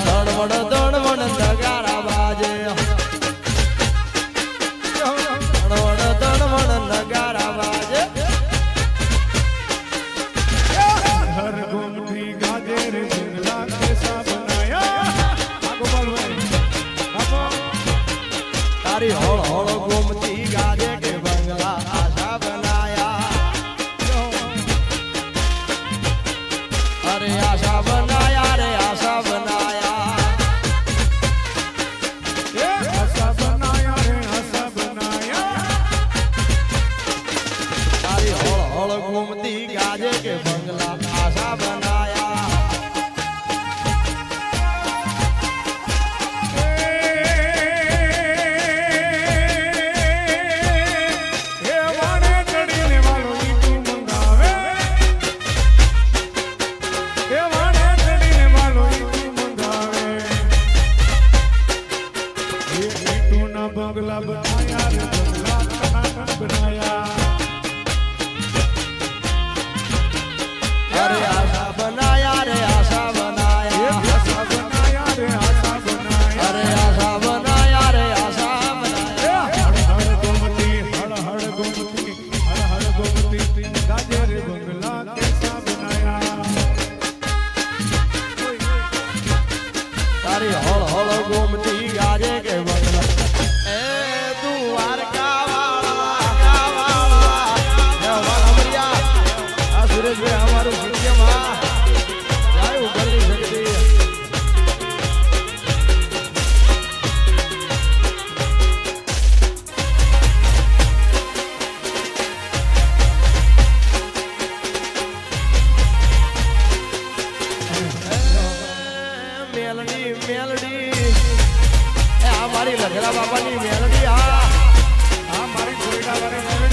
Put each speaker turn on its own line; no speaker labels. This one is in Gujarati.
ધણવણ ધણવણ ધગારા બાજે
મારી હળ હળ ગોમતી ગાજે કે વગર
એ
તું વારકા વાળા વાળા વાળા સુરેશભાઈ અમારું જઠરા બાબાની મેલડી આ મારી
છોકરા મારી